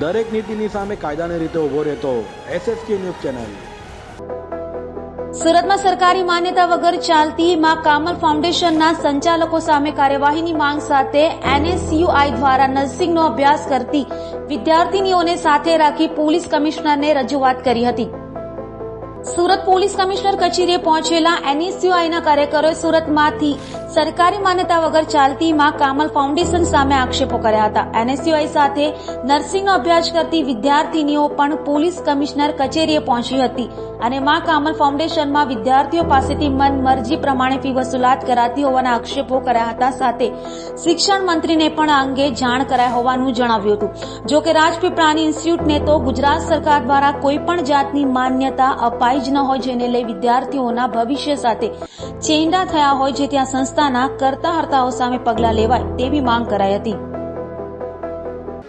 દરેક નીતિની સામે કાયદાની રીતે ઊભો રહેતો એસએસકે ન્યૂઝ ચેનલ. સુરતમાં સરકારી માન્યતા વગર ચાલતી માં કામલ ફાઉન્ડેશનના સંચાલકો સામે કાર્યવાહીની માંગ સાથે એનએસયુઆઈ દ્વારા નર્સિંગનો અભ્યાસ કરતી વિદ્યાર્થીનીઓને સાથે રાખી પોલીસ કમિશનરને રજૂઆત કરી હતી. સુરત પોલીસ કમિશનર કચેરીએ પહોંચેલા એનએસયુઆઈના કાર્યકરોએ સુરતમાંથી સરકારી માન્યતા વગર ચાલતી માં કામલ ફાઉન્ડેશન સામે આક્ષેપો કર્યા હતા. એનએસયુઆઈ સાથે નર્સિંગનો અભ્યાસ કરતી વિદ્યાર્થીનીઓ પણ પોલીસ કમિશનર કચેરીએ પહોંચી હતી અને માં કામલ ફાઉન્ડેશનમાં વિદ્યાર્થીઓ પાસેથી મનમરજી પ્રમાણે ફી વસૂલાત કરાતી હોવાના આક્ષેપો કર્યા હતા. સાથે શિક્ષણ મંત્રીને પણ આ અંગે જાણ કરાઈ હોવાનું જણાવ્યું હતું. જો કે રાજપીપળાની ઇન્સ્ટિટ્યૂટને તો ગુજરાત સરકાર દ્વારા કોઈ પણ જાતની માન્યતા અપાઈ જ ન હોય જેને લઈ વિદ્યાર્થીઓના ભવિષ્ય સાથે ચેંડા થયા હોય જે ત્યાં સંસ્થાના કરતા હર્તાઓ સામે પગલાં લેવાય તેવી માંગ કરાઈ હતી.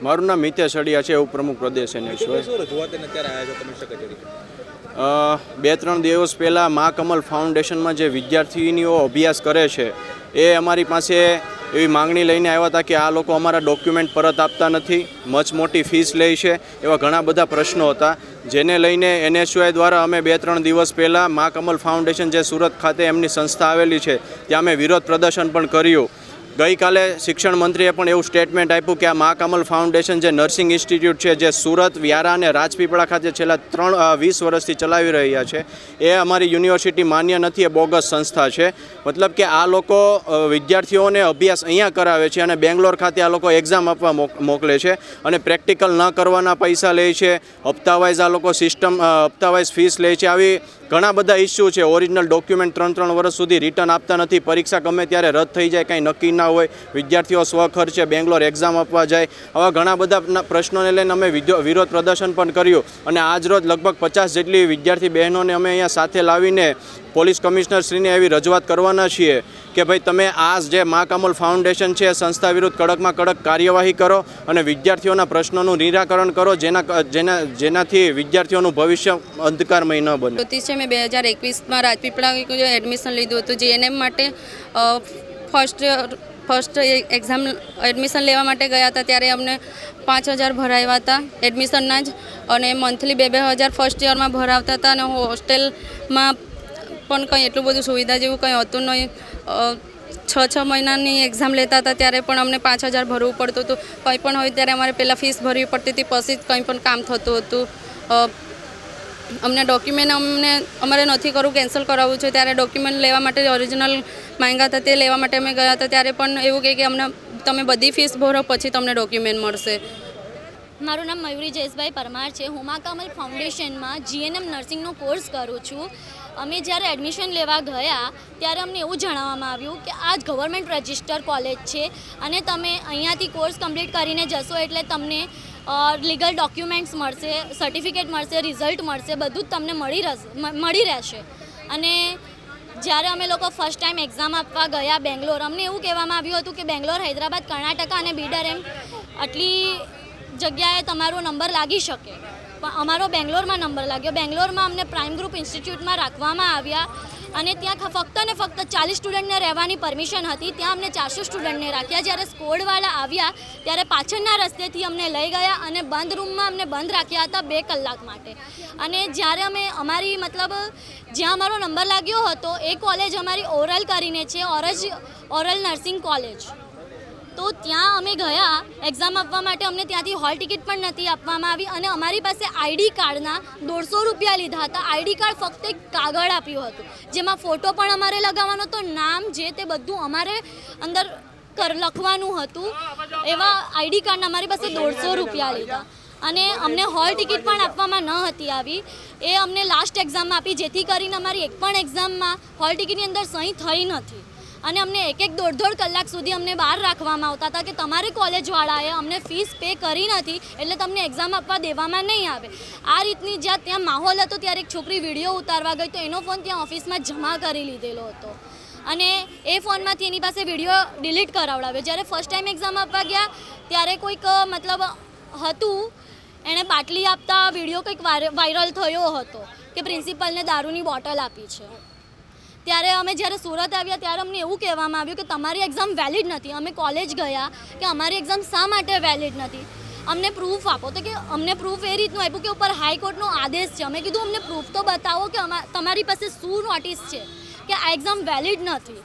મારું નામ મિતેશ અડિયા છે ઉપપ્રમુખ પ્રદેશ એનએસયુઆઈ શું રજૂઆત એને અત્યારે આવ્યા છો કમિશનર કચેરી અ, બે ત્રણ દિવસ પહેલાં મા કમલ ફાઉન્ડેશનમાં જે વિદ્યાર્થીનીઓ અભ્યાસ કરે છે એ અમારી પાસે એવી માંગણી લઈને આવ્યા હતા કે આ લોકો અમારા ડોક્યુમેન્ટ પરત આપતા નથી મચ મોટી ફીસ લે છે, એવા ઘણા બધા પ્રશ્નો હતા. જેને લઈને એનએસયુઆઈ દ્વારા અમે બે ત્રણ દિવસ પહેલાં મા કમલ ફાઉન્ડેશન જે સુરત ખાતે એમની સંસ્થા આવેલી છે, ત્યાં અમે વિરોધ પ્રદર્શન પણ કર્યું. ગઈકાલે શિક્ષણ મંત્રીએ પણ એવું સ્ટેટમેન્ટ આપ્યું કે આ મા કમલ ફાઉન્ડેશન જે નર્સિંગ ઇન્સ્ટિટ્યૂટ છે, જે સુરત, વ્યારા અને રાજપીપળા ખાતે છેલ્લા ત્રણ વીસ વર્ષથી ચલાવી રહ્યા છે, એ અમારી યુનિવર્સિટી માન્ય નથી, એ બોગસ સંસ્થા છે. મતલબ કે આ લોકો વિદ્યાર્થીઓને અભ્યાસ અહીંયા કરાવે છે અને બેંગ્લોર ખાતે આ લોકો એક્ઝામ આપવા મોકલે છે અને પ્રેક્ટિકલ ન કરવાના પૈસા લે છે, હપ્તાવાઇઝ આ લોકો સિસ્ટમ હપ્તાવાઇઝ ફીસ લે છે. આવી ઘણા બધા ઇસ્યુ છે. ઓરિજિનલ ડોક્યુમેન્ટ ત્રણ ત્રણ વર્ષ સુધી રિટર્ન આપતા નથી. પરીક્ષા ગમે ત્યારે રદ થઈ જાય, કાંઈ નક્કી ના હોય, વિદ્યાર્થીઓ સ્વખર્ચે બેંગ્લોર એક્ઝામ આપવા જાય, આવા ઘણા બધા પ્રશ્નોને લઈને અમે વિરોધ પ્રદર્શન પણ કર્યું. અને આજ રોજ લગભગ પચાસ જેટલી વિદ્યાર્થી બહેનોને અમે અહીંયા સાથે લાવીને પોલીસ કમિશનર શ્રીને એવી રજૂઆત કરવાના છીએ કે ભાઈ તમે આ જે મા ફાઉન્ડેશન છે, સંસ્થા વિરુદ્ધ કડકમાં કડક કાર્યવાહી કરો અને વિદ્યાર્થીઓના પ્રશ્નોનું નિરાકરણ કરો, જેના જેના, જેનાથી વિદ્યાર્થીઓનું ભવિષ્ય અંધકારમય ન બને. જ્યોતિ છે, મેં બે હજાર એકવીસમાં રાજપીપળા એડમિશન લીધું હતું જીએનએમ માટે ફર્સ્ટ ફર્સ્ટ એક્ઝામ એડમિશન લેવા માટે ગયા હતા, ત્યારે અમને પાંચ હજાર ભરાવ્યા હતા એડમિશનના જ અને મંથલી બે બે હજાર ફર્સ્ટ યરમાં ભરાવતા હતા અને હોસ્ટેલમાં પણ કંઈ એટલું બધું સુવિધા જેવું કંઈ હતું નહીં. છ છ મહિનાની એક્ઝામ લેતા હતા ત્યારે પણ અમને પાંચ હજાર ભરવું પડતું હતું. કંઈ પણ હોય ત્યારે અમારે પહેલાં ફીસ ભરવી પડતી હતી, પછી જ કંઈ પણ કામ થતું હતું. અમને ડોક્યુમેન્ટ અમને, અમારે નથી કરવું કેન્સલ કરાવવું છે. ત્યારે ડોક્યુમેન્ટ લેવા માટે ઓરિજિનલ માંગ્યા હતા, તે લેવા માટે અમે ગયા હતા. ત્યારે પણ એવું કહે કે અમને, તમે બધી ફીસ ભરો, પછી તમને ડોક્યુમેન્ટ મળશે. મારું નામ મયુરી જયેશભાઈ પરમાર છે. હુમા કમલ ફાઉન્ડેશનમાં જીએનએમ નર્સિંગનો કોર્સ કરું છું. અમે જ્યારે એડમિશન લેવા ગયા, ત્યારે અમને એવું જણાવવામાં આવ્યું કે, આ જ ગવર્મેન્ટ રજિસ્ટર કોલેજ છે અને તમે અહીંયાથી કોર્સ કમ્પ્લીટ કરીને જશો એટલે તમને લીગલ ડોક્યુમેન્ટ્સ મળશે સર્ટિફિકેટ મળશે રિઝલ્ટ મળશે, બધું જ તમને મળી રહેશે મળી રહેશે. અને જ્યારે અમે લોકો ફર્સ્ટ ટાઈમ એક્ઝામ આપવા ગયા બેંગ્લોર, અમને એવું કહેવામાં આવ્યું હતું કે બેંગ્લોર, હૈદરાબાદ, કર્ણાટકા અને બીડર એમ આટલી જગ્યાએ તમારો નંબર લાગી શકે. અમારો બેંગ્લોરમાં નંબર લાગ્યો. બેંગ્લોરમાં અમને પ્રાઇમ ગ્રુપ ઇન્સ્ટિટ્યૂટમાં રાખવામાં આવ્યા અને ત્યાં ફક્ત ને ફક્ત ચાલીસ સ્ટુડન્ટને રહેવાની પરમિશન હતી. ત્યાં અમને ચારસો સ્ટુડન્ટને રાખ્યા. જ્યારે સ્કોડવાળા આવ્યા, ત્યારે પાછળના રસ્તેથી અમને લઈ ગયા અને બંધ રૂમમાં અમને બંધ રાખ્યા હતા બે કલાક માટે. અને જ્યારે અમે અમારી મતલબ, જ્યાં અમારો નંબર લાગ્યો હતો, એ કોલેજ અમારી ઓરલ કરીને છે, ઓરજ ઓરલ નર્સિંગ કોલેજ. તો ત્યાં અમે ગયા એક્ઝામ આપવા માટે અમને ત્યાંથી હોલ ટિકિટ પણ નથી આપવામાં આવી અને અમારી પાસે આઈડી કાર્ડના દોઢસો રૂપિયા લીધા હતા. આઈડી કાર્ડ ફક્ત એક કાગળ આપ્યું હતું, જેમાં ફોટો પણ અમારે લગાવવાનો હતો, નામ જે તે બધું અમારે અંદર કર, લખવાનું હતું. એવા આઈડી કાર્ડના અમારી પાસે દોઢસો રૂપિયા લીધા. અને અમને હોલ ટિકિટ પણ આપવામાં ન હતી આવી. એ અમને લાસ્ટ એક્ઝામમાં આપી, જેથી કરીને અમારી એક પણ એક્ઝામમાં હોલ ટિકિટની અંદર સહી થઈ નથી. અને અમને એક એક દોઢ દોઢ કલાક સુધી અમને બહાર રાખવામાં આવતા હતા કે તમારી કોલેજવાળાએ અમને ફીસ પે કરી નથી, એટલે તમને એક્ઝામ આપવા દેવામાં નહીં આવે. આ રીતની જ્યાં ત્યાં માહોલ હતો, ત્યારે એક છોકરી વીડિયો ઉતારવા ગઈ તો એનો ફોન ત્યાં ઓફિસમાં જમા કરી લીધેલો હતો. અને એ ફોનમાંથી એની પાસે વીડિયો ડિલીટ કરાવડાવ્યો. જ્યારે ફર્સ્ટ ટાઈમ એક્ઝામ આપવા ગયા, ત્યારે કોઈક મતલબ, હતું, એણે બાટલી આપતા વીડિયો કંઈક વાયર- વાયરલ થયો હતો કે પ્રિન્સિપલને દારૂની બોટલ આપી છે. ત્યારે અમે જ્યારે સુરત આવ્યા ત્યારે અમને એવું કહેવામાં આવ્યું કે તમારી એક્ઝામ વેલિડ નથી. અમે કોલેજ ગયા કે અમારી એક્ઝામ શા માટે વેલિડ નથી? અમને પ્રૂફ આપો. તો કે અમને પ્રૂફ એ રીતનું આપ્યું કે ઉપર હાઈકોર્ટનો આદેશ છે. અમે કીધું, અમને પ્રૂફ તો બતાવો કે તમારી પાસે શું નોટિસ છે કે આ એક્ઝામ વેલિડ નથી?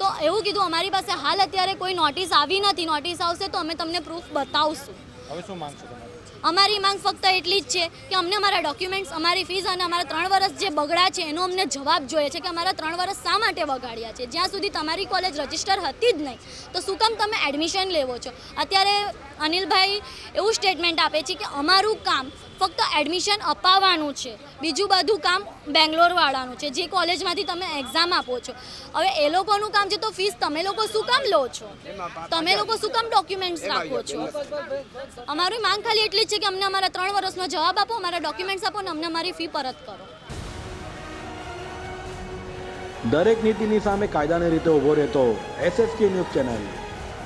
તો એવું કીધું, અમારી પાસે હાલ અત્યારે કોઈ નોટિસ આવી નથી. નોટિસ આવશે તો અમે તમને પ્રૂફ બતાવશું. હવે શું માંગશો અમારી માંગ ફક્ત એટલી જ છે કે અમને અમારા ડોક્યુમેન્ટ્સ અમારી ફીસ અને અમારા ત્રણ વર્ષ જે બગડા છે એનો અમને જવાબ જોઈએ છે કે અમારા ત્રણ વર્ષ શા માટે બગાડ્યા છે? જ્યાં સુધી તમારી કોલેજ રજિસ્ટર હતી જ નહીં તો શું કામ તમે એડમિશન લેવો છો? અત્યારે અનિલભાઈ એવું સ્ટેટમેન્ટ આપે છે કે અમારું કામ ફક્ત એડમિશન અપાવવાનું છે બીજું બધું કામ બેંગ્લોરવાળાનું છે જે કોલેજમાંથી તમે એક્ઝામ આપો છો. હવે એ લોકોનું કામ છે તો ફીસ તમે લોકો શું કામ લો છો? તમે લોકો શું કામ ડોક્યુમેન્ટ્સ રાખો છો? અમારી માંગ ખાલી એટલી છે કે અમને અમારા ત્રણ વર્ષનો જવાબ આપો, અમારા ડોક્યુમેન્ટ્સ આપો અને અમને અમારી ફી પરત કરો. દરેક નીતિની સામે કાયદાની રીતે ઊભો રહેતો એસએસકે ન્યૂઝ ચેનલ